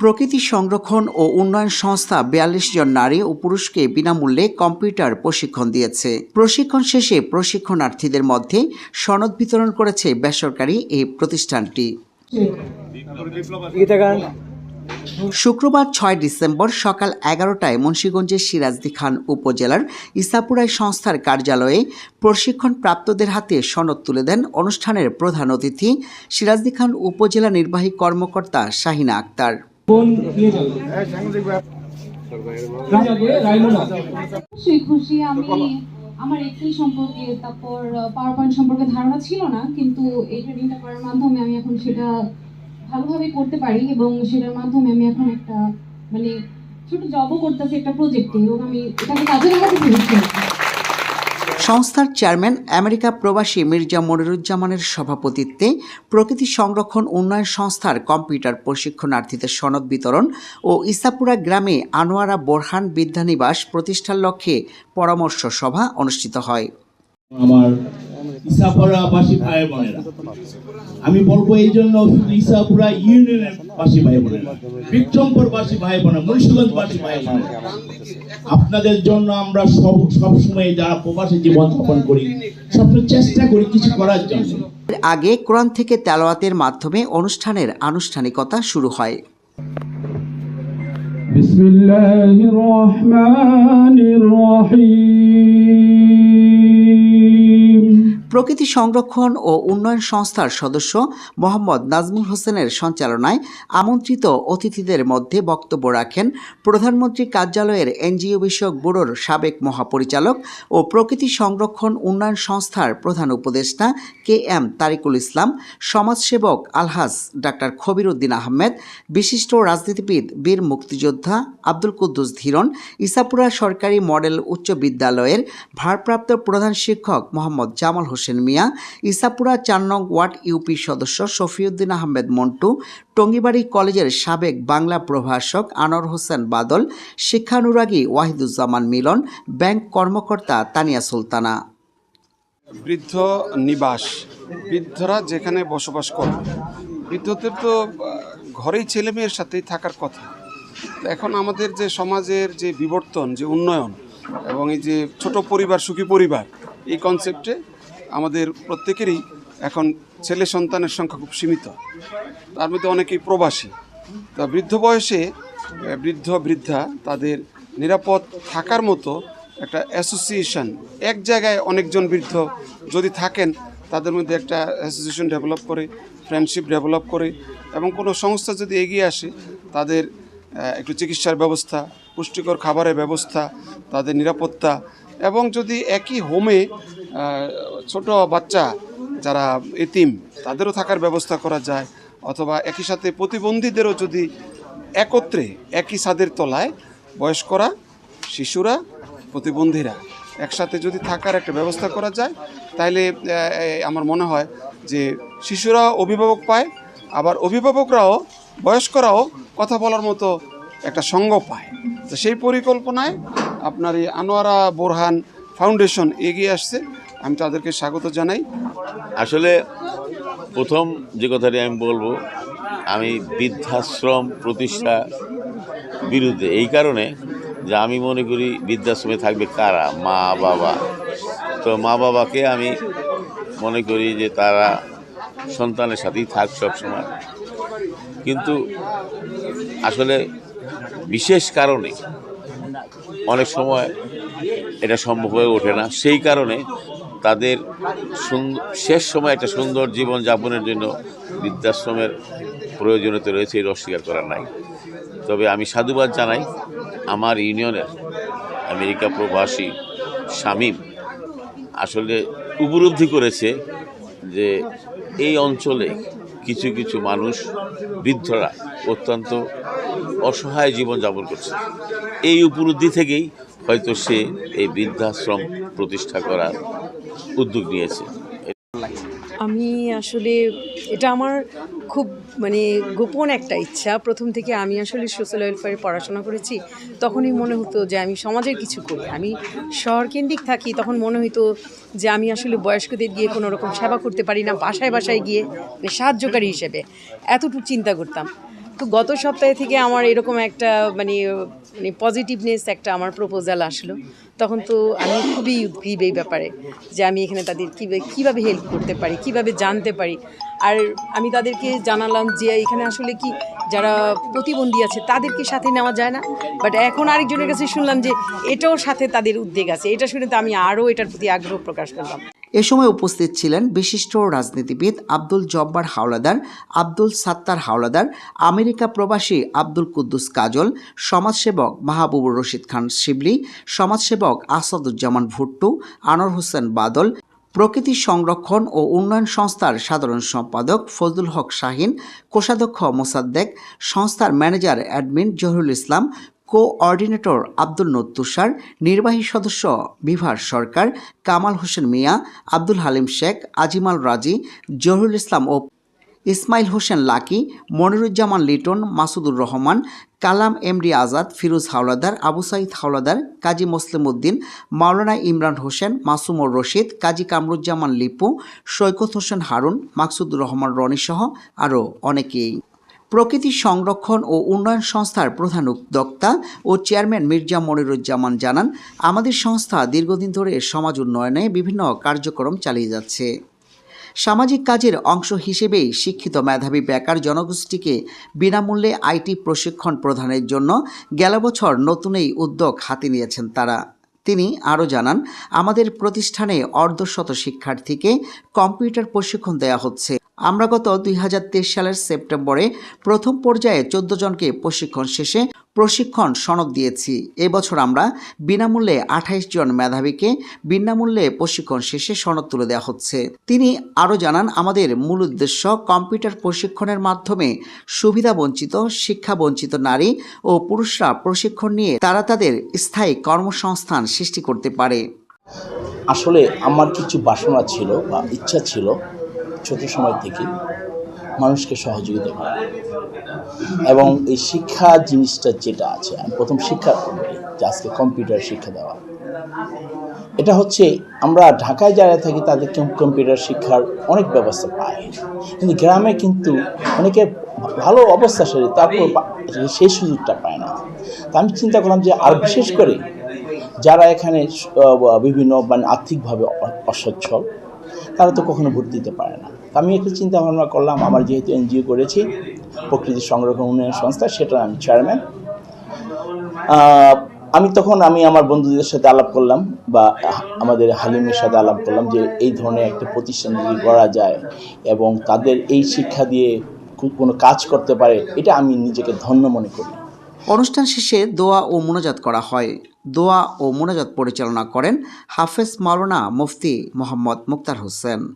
প্রকৃতি সংরক্ষণ ও উন্নয়ন সংস্থা বিয়াল্লিশ জন নারী ও পুরুষকে বিনামূল্যে কম্পিউটার প্রশিক্ষণ দিয়েছে। প্রশিক্ষণ শেষে প্রশিক্ষণার্থীদের মধ্যে সনদ বিতরণ করেছে বেসরকারি এই প্রতিষ্ঠানটি। শুক্রবার ছয় ডিসেম্বর সকাল এগারোটায় মুন্সীগঞ্জের সিরাজদি খান উপজেলার ইসাপুরাই সংস্থার কার্যালয়ে প্রশিক্ষণ প্রাপ্তদের হাতে সনদ তুলে দেন অনুষ্ঠানের প্রধান অতিথি সিরাজদি খান উপজেলা নির্বাহী কর্মকর্তা শাহিনা আক্তার। আমার এক্সেল সম্পর্কে, তারপর পাওয়ার পয়েন্ট সম্পর্কে ধারণা ছিল না, কিন্তু এই ট্রেনিংটা করার মাধ্যমে আমি এখন সেটা ভালোভাবে করতে পারি এবং সেটার মাধ্যমে আমি এখন একটা মানে ছোট জবও করতেছি একটা প্রজেক্টে এবং আমি এটাকে কাজে লাগাতে পেরেছি। সংস্থার চেয়ারম্যান আমেরিকা প্রবাসী মির্জা মনিরুজ্জামানের সভাপতিত্বে প্রকৃতি সংরক্ষণ উন্নয়ন সংস্থার কম্পিউটার প্রশিক্ষণার্থীদের সনদ বিতরণ ও ইসাপুরা গ্রামে আনোয়ারা বোরহান বিদ্যানিবাস প্রতিষ্ঠার লক্ষ্যে পরামর্শ সভা অনুষ্ঠিত হয়। আমার ইসাপুরাবাসী ভাই বোনেরা। আমি বলব এই জন্য শুধু ইসাপুরা ইউনিয়নের বাসী ভাই বোনেরা। বিক্রমপুরবাসী ভাই বোনেরা মুন্সিগঞ্জবাসী ভাই বোনেরা। আপনাদের জন্য আমরা সব সব সময় যারা প্রবাসী জীবন যাপন করি সবসময় চেষ্টা করি কিছু করার জন্য। আগে কোরআন থেকে তেলাওয়াতের মাধ্যমে অনুষ্ঠানের আনুষ্ঠানিকতা শুরু হয়। বিসমিল্লাহির রহমানির রহিম। প্রকৃতি সংরক্ষণ ও উন্নয়ন সংস্থার সদস্য মোহাম্মদ নাজমুল হোসেনের সঞ্চালনায় আমন্ত্রিত অতিথিদের মধ্যে বক্তব্য রাখেন প্রধানমন্ত্রী কার্যালয়ের এনজিও বিষয়ক ব্যুরোর সাবেক মহাপরিচালক ও প্রকৃতি সংরক্ষণ উন্নয়ন সংস্থার প্রধান উপদেষ্টা কে এম তারিকুল ইসলাম, সমাজসেবক আলহাজ ডাক্তার খবিরুদ্দিন আহমেদ, বিশিষ্ট রাজনীতিবিদ বীর মুক্তিযোদ্ধা আব্দুল কুদ্দুস ধীরন, ইসাপুরা সরকারি মডেল উচ্চ বিদ্যালয়ের ভারপ্রাপ্ত প্রধান শিক্ষক মোহাম্মদ জামাল হোসেন মিয়া, ইসাপুরা চার নং ওয়ার্ড ইউপি সদস্য শফিউদ্দিন আহমেদ মন্টু, টঙ্গিবাড়ি কলেজের সাবেক বাংলা প্রভাষক আনোয়ার হোসেন বাদল, শিক্ষানুরাগী ওয়াহিদুজ্জামান মিলন, ব্যাংক কর্মকর্তা তানিয়া সুলতানা। বৃদ্ধ নিবাস, বৃদ্ধরা যেখানে বসবাস করে, বৃদ্ধদের তো ঘরেই ছেলে মেয়ের সাথেই থাকার কথা। এখন আমাদের যে সমাজের যে বিবর্তন, যে উন্নয়ন এবং এই যে ছোট পরিবার, সুখী পরিবার, এই কনসেপ্টে আমাদের প্রত্যেকেরই এখন ছেলে সন্তানের সংখ্যা খুব সীমিত। তার মধ্যে অনেকেই প্রবাসী। তা বৃদ্ধ বয়সে বৃদ্ধ, বৃদ্ধা তাদের নিরাপদ থাকার মতো একটা অ্যাসোসিয়েশন, এক জায়গায় অনেকজন বৃদ্ধ যদি থাকেন, তাদের মধ্যে একটা অ্যাসোসিয়েশন ডেভেলপ করে, ফ্রেন্ডশিপ ডেভেলপ করে এবং কোনো সংস্থা যদি এগিয়ে আসে, তাদের একটু চিকিৎসার ব্যবস্থা, পুষ্টিকর খাবারের ব্যবস্থা, তাদের নিরাপত্তা এবং যদি একই হোমে ছোট বাচ্চা যারা এতিম, তাদেরও থাকার ব্যবস্থা করা যায়। অথবা একই সাথে প্রতিবন্ধীদেরও যদি একত্রে একই ছাদের তলায় বয়স্করা, শিশুরা, প্রতিবন্ধীরা একসাথে যদি থাকার একটা ব্যবস্থা করা যায় তাহলে আমার মনে হয় যে শিশুরা অভিভাবক পায়, আবার অভিভাবকরাও, বয়স্করাও কথা বলার মতো একটা সঙ্গ পায়। তো সেই পরিকল্পনায় আপনার এই আনোয়ারা বোরহান ফাউন্ডেশন এগিয়ে আসছে, আমি তাদেরকে স্বাগত জানাই। আসলে প্রথম যে কথাটি আমি বলব, আমি বৃদ্ধাশ্রম প্রতিষ্ঠা বিরুদ্ধে এই কারণে যে আমি মনে করি বৃদ্ধাশ্রমে থাকবে কারা? মা, বাবা। তো মা, বাবাকে আমি মনে করি যে তারা সন্তানের সাথেই থাক সবসময়। কিন্তু আসলে বিশেষ কারণে অনেক সময় এটা সম্ভব হয়ে ওঠে না। সেই কারণে তাদের শেষ সময় একটা সুন্দর জীবন যাপনের জন্য বৃদ্ধাশ্রমের প্রয়োজনীয়তা রয়েছে এর অস্বীকার করার নাই। তবে আমি সাধুবাদ জানাই, আমার ইউনিয়নের আমেরিকা প্রবাসী শামীম আসলে উপলব্ধি করেছে যে এই অঞ্চলে কিছু কিছু মানুষ, বৃদ্ধরা অত্যন্ত অসহায় জীবনযাপন করছে। এই উপলব্ধি থেকেই হয়তো সে এই বৃদ্ধাশ্রম প্রতিষ্ঠা করার উদ্যোগ নিয়েছে। আমি আসলে এটা আমার খুব মানে গোপন একটা ইচ্ছা। প্রথম থেকে আমি আসলে সোশ্যাল ওয়েলফেয়ারে পড়াশোনা করেছি, তখনই মনে হতো যে আমি সমাজের কিছু করি। আমি শহরকেন্দ্রিক থাকি, তখন মনে হতো যে আমি আসলে বয়স্কদের গিয়ে কোনো রকম সেবা করতে পারি না, বাসায় বাসায় গিয়ে মানে সাহায্যকারী হিসেবে। এতটুকু চিন্তা করতাম। তো গত সপ্তাহে থেকে আমার এরকম একটা মানে মানে পজিটিভনেস একটা আমার প্রপোজাল আসলো। তখন তো আমি খুবই উদ্গ্রীব এই ব্যাপারে, যে আমি এখানে তাদের কীভাবে হেল্প করতে পারি, কীভাবে জানতে পারি। আর আমি তাদেরকে জানালাম যে এখানে আসলে কি যারা প্রতিবন্ধী আছে তাদেরকে সাথে নেওয়া যায় না। বাট এখন আরেকজনের কাছে শুনলাম যে এটাও সাথে তাদের উদ্বেগ আছে। এটা শুনে তো আমি আরও এটার প্রতি আগ্রহ প্রকাশ করলাম। এ সময় উপস্থিত ছিলেন বিশিষ্ট রাজনীতিবিদ আব্দুল জব্বার হাওলাদার, আব্দুল সাত্তার হাওলাদার, আমেরিকা প্রবাসী আব্দুল কুদ্দুস কাজল, সমাজসেবক মাহবুবুর রশিদ খান শিবলি, সমাজসেবক আসাদুজ্জামান ভুট্টু, আনোয়ার হোসেন বাদল, প্রকৃতি সংরক্ষণ ও উন্নয়ন সংস্থার সাধারণ সম্পাদক ফজলুল হক শাহিন, কোষাধ্যক্ষ মোসাদ্দেক, সংস্থার manager admin Zahurul Islam coordinator Abdul Noor Tushar নির্বাহী সদস্য বিভার সরকার কামাল হোসেন মিয়া, আব্দুল হালিম শেখ, আজিমাল রাজি, জহুরুল ইসলাম ও ইসমাইল হোসেন লাকি, মনিরুজ্জামান লিটন, মাসুদুর রহমান, কালাম এমডি আজাদ, ফিরোজ হাওলাদার, আবু সাইদ হাওলাদার, কাজী মুসলিম উদ্দিন, মাওলানা ইমরান হোসেন, মাসুমুর রশিদ, কাজী কামরুজ্জামান লিপু, সৈকত হোসেন হারুন, মাকসুদুর রহমান রনিসহ আরও অনেকেই। প্রকৃতি সংরক্ষণ ও উন্নয়ন সংস্থার প্রধান উদ্যোক্তা ও চেয়ারম্যান মির্জা মনিরুজ্জামান জানান, আমাদের সংস্থা দীর্ঘদিন ধরে সমাজ উন্নয়নে বিভিন্ন কার্যক্রম চালিয়ে যাচ্ছে। সামাজিক কাজের অংশ হিসেবেই শিক্ষিত মেধাবী বেকার জনগোষ্ঠীকে বিনামূল্যে আইটি প্রশিক্ষণ প্রদানের জন্য গেল বছর নতুন এই উদ্যোগ হাতে নিয়েছেন তারা। তিনি আরও জানান, আমাদের প্রতিষ্ঠানে অর্ধশত শিক্ষার্থীকে কম্পিউটার প্রশিক্ষণ দেওয়া হচ্ছে। আমরা গত দুই হাজার তেইশ সালের সেপ্টেম্বরে প্রথম পর্যায়ে চোদ্দ জনকে প্রশিক্ষণ শেষে প্রশিক্ষণ সনদ দিয়েছি। এবছর আমরা বিনামূল্যে আঠাইশ জন মেধাবীকে বিনামূল্যে প্রশিক্ষণ শেষে সনদ তুলে দেওয়া হচ্ছে। তিনি আরও জানান, আমাদের মূল উদ্দেশ্য কম্পিউটার প্রশিক্ষণের মাধ্যমে সুবিধা বঞ্চিত, শিক্ষা বঞ্চিত নারী ও পুরুষরা প্রশিক্ষণ নিয়ে তারা তাদের স্থায়ী কর্মসংস্থান সৃষ্টি করতে পারে। আসলে আমার কিছু বাসনা ছিল বা ইচ্ছা ছিল ছোট সময় থেকে মানুষকে সহযোগিতা করা। এবং এই শিক্ষা জিনিসটা যেটা আছে, আমি প্রথম শিক্ষা বলি যে আজকে কম্পিউটার শিক্ষা দেওয়া। এটা হচ্ছে আমরা ঢাকায় যারা থাকি, তাদের কম- কম্পিউটার শিক্ষার অনেক ব্যবস্থা পায়। কিন্তু গ্রামে কিন্তু অনেকে ভালো অবস্থা সেরে তারপর সেই সুযোগটা পায় না। তা আমি চিন্তা করলাম যে আর বিশেষ করে যারা এখানে বিভিন্ন মানে আর্থিকভাবে অসচ্ছল তারা তো কখনো ভোট দিতে পারে না। আমি একটু চিন্তা ভাবনা করলাম আমার যেহেতু এনজিও করেছি, প্রকৃতি সংরক্ষণ উন্নয়ন সংস্থা, সেটা আমি চেয়ারম্যান আমি তখন আমি আমার বন্ধুদের সাথে আলাপ করলাম বা আমাদের হালিমের সাথে আলাপ করলাম যে এই ধরনের একটা প্রতিষ্ঠান যদি করা যায় এবং তাদের এই শিক্ষা দিয়ে কোনো কাজ করতে পারে, এটা আমি নিজেকে ধন্য মনে করি। অনুষ্ঠান শেষে দোয়া ও মোনাজাত করা হয়। দোয়া ও মোনাজাত পরিচালনা করেন হাফেজ মাওলানা মুফতি মোহাম্মদ মুক্তার হোসেন।